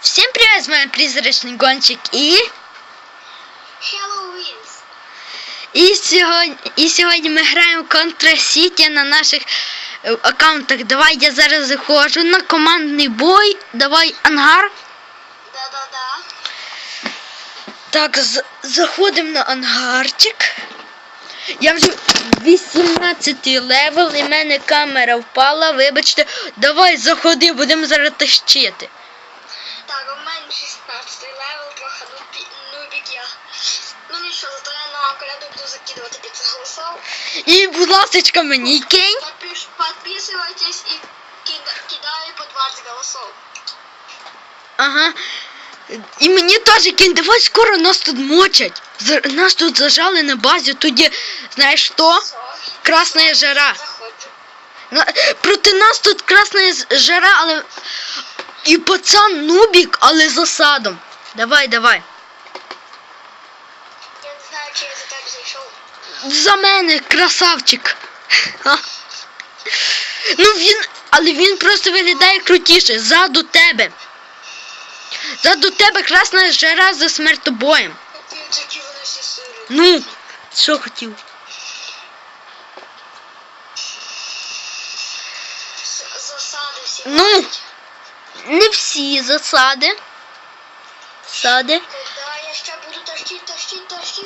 Всім привіт, з вами призрачний гонщик і. Halloween. І сьогодні, і сьогодні ми граємо в Contra City на наших е, аккаунтах. Давай я зараз заходжу на командний бой. Давай ангар. Да-да-да. Так, заходимо на ангарчик. Я вже 18 левел, і в мене камера впала. Вибачте, давай заходи, будемо зараз тащити. Нубік я. Ну нічого, зато я на коляду буду закидувати під це голосов. І, будь ласка, мені кинь. Подпиш, подписывайтесь и кида, кидаю по 20 голосов. Ага. І мені теж кинь, давай скоро нас тут мочать. За- Нас тут зажали на базі, тоді, знаєш що? Красна жара. Заходжу. На- Проти нас тут красна з- жара, але. І пацан нубік, але з осадом. Давай, давай. Я не знаю, чи я за тебе зайшов. За мене, красавчик. Ну він. Але він просто виглядає крутіше. Ззаду тебе. Ззаду тебе красна жара за смертобоєм. Ну, що хотів? Засади всі. Ну. Не всі засади. Сади. Да, я ще буду тащить, тащить, тащить.